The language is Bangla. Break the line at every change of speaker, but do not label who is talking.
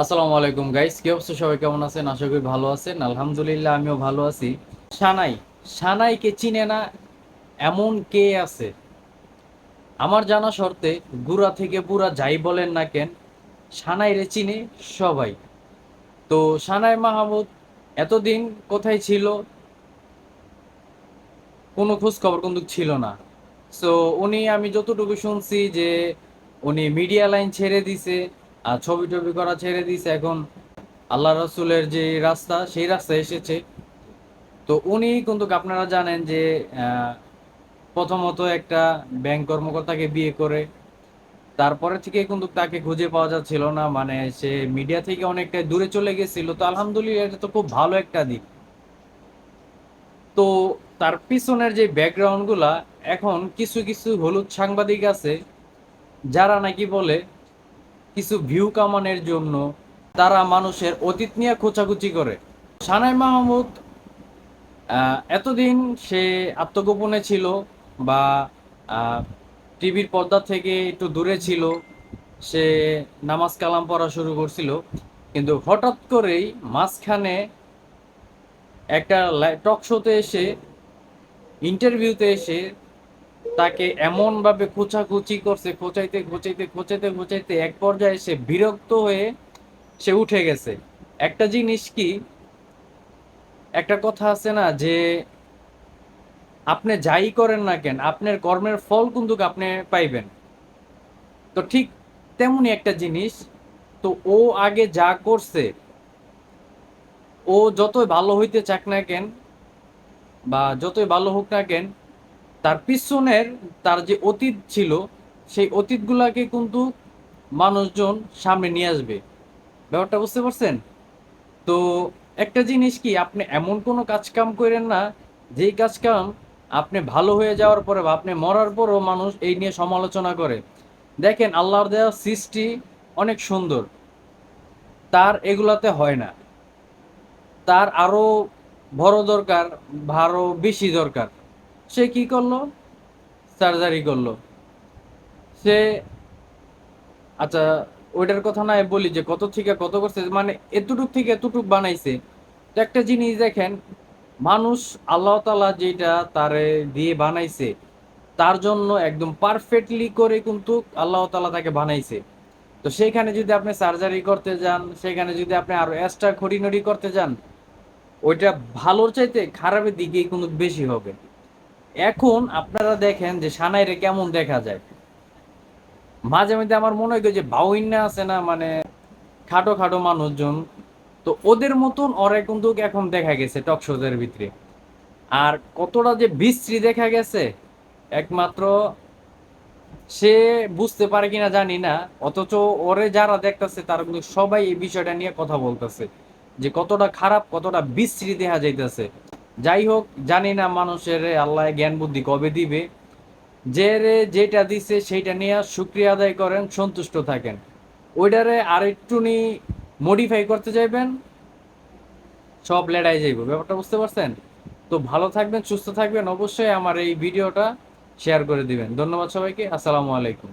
আসসালামু আলাইকুম গাইস কি অবস্থা? সবাই কেমন আছেন? আশা করি ভালো আছেন। আলহামদুলিল্লাহ, আমিও ভালো আছি। সানাই, সানাইকে চিনে না এমন কে আছে? আমার জানা শর্তে, গুড়া থেকে পুরা যাই বলেন না কেন, সানাইরে চিনে সবাই। তো সানাই মাহমুদ, এতদিন কোথায় ছিল? কোনো খোঁজ খবর কিন্তু ছিল না। সো উনি, আমি যতটুকু শুনছি যে, উনি মিডিয়া লাইন ছেড়ে দিছে। আর ছবি টবি করা ছেড়ে দিছে এখন আল্লাহ রসুলের যে রাস্তা, সেই রাস্তায় এসেছে। তো উনি কিন্তু আপনারা জানেন যে প্রথমত একটা ব্যাংক কর্মকর্তাকে বিয়ে করে, তারপরে থেকে কিন্তু তাকে খুঁজে পাওয়া যাচ্ছিল না মানে সে মিডিয়া থেকে অনেকটা দূরে চলে গেছিল। তো আলহামদুলিল্লাহ এটা তো খুব ভালো একটা দিক। তো তার পিছনের যে ব্যাকগ্রাউন্ডগুলা, এখন কিছু কিছু হলুদ সাংবাদিক আছে, যারা নাকি বলে কিছু ভিউ কামানোর জন্য তারা মানুষের অতীত নিয়ে খোঁচাখুচি করে। সানাই মাহমুদ এতদিন সে আত্মগোপনে ছিল বা টিভির পর্দা থেকে একটু দূরে ছিল, সে নামাজ কালাম পড়া শুরু করছিল। কিন্তু হঠাৎ করেই মাঝখানে একটা টক শোতে এসে ইন্টারভিউতে এসে তাকে এমনভাবে খোঁচাখুচি করছে, খোঁচাইতে খোঁচাইতে খোঁচাইতে খোঁচাইতে এক পর্যায়ে সে বিরক্ত হয়ে সে উঠে গেছে। একটা জিনিস কি? একটা কথা আছে না যে, আপনি যাই করেন না কেন, আপনার কর্মের ফল কিন্তু আপনি পাইবেন। তো ঠিক তেমনই একটা জিনিস, তো ও আগে যা করছে, ও যতই ভালো হইতে চাক না কেন, বা যতই ভালো হোক না কেন তার পিছনের তার যে অতীত ছিল, সেই অতীতগুলাকে কিন্তু মানুষজন সামনে নিয়ে আসবে। ব্যাপারটা বুঝতে পারছেন? তো একটা জিনিস কি, আপনি এমন কোনো কাজ কাম করেন না, যেই কাজ কাম আপনি ভালো হয়ে যাওয়ার পরে বা আপনি মরার পরও মানুষ এই নিয়ে সমালোচনা করে। দেখেন, আল্লাহর দেওয়া সৃষ্টি অনেক সুন্দর। তার এগুলাতে হয় না। তার আরও বড় দরকার আরও বেশি দরকার। সে কি করল? সার্জারি করল। সে আচ্ছা ওইটার কথা না বলি যে কত থেকে কত করছে মানে এতটুক থেকে এতটুক বানাইছে। তো একটা জিনিস দেখেন, মানুষ আল্লাহ তালা যেটা তারে দিয়ে বানাইছে, তার জন্য একদম পারফেক্টলি করে কিন্তু আল্লাহ তালা তাকে বানাইছে। তো সেইখানে যদি আপনি সার্জারি করতে যান সেখানে যদি আপনি আরও এক্সট্রা খড়িনড়ি করতে যান, ওইটা ভালোর চাইতে খারাপের দিকেই কিন্তু বেশি হবে। এখন আপনারা দেখেন যে সানাইরে কেমন দেখা যায়। মাঝে মধ্যে আমার মনে হয় যে বাউইন্না আছে না মানে খাটো খাটো মানুষজন। তো ওদের মতন ওরা কিন্তু এখন দেখা গেছে টক শোদের ভিতরে। আর কতটা যে বিশ্রী দেখা গেছে, একমাত্র সে বুঝতে পারে কিনা জানি না। অথচ ওরে যারা দেখতেছে, তারা কিন্তু সবাই এই বিষয়টা নিয়ে কথা বলতেছে। যে কতটা খারাপ, কতটা বিশ্রী দেখা যাইতেছে। যাই হোক জানি না মানুষের আল্লাহ জ্ঞান বুদ্ধি কবে দিবে। যে রে যেটা দিছে সেইটা নিয়ে শুক্রিয়া আদায় করেন, সন্তুষ্ট থাকেন। ওইটারে আর একটুনি মডিফাই করতে চাইবেন সব লেড়াই যাইব। ব্যাপারটা বুঝতে পারছেন? তো ভালো থাকবেন, সুস্থ থাকবেন। অবশ্যই আমার এই ভিডিওটা শেয়ার করে দিবেন। ধন্যবাদ সবাইকে। আসসালামু আলাইকুম।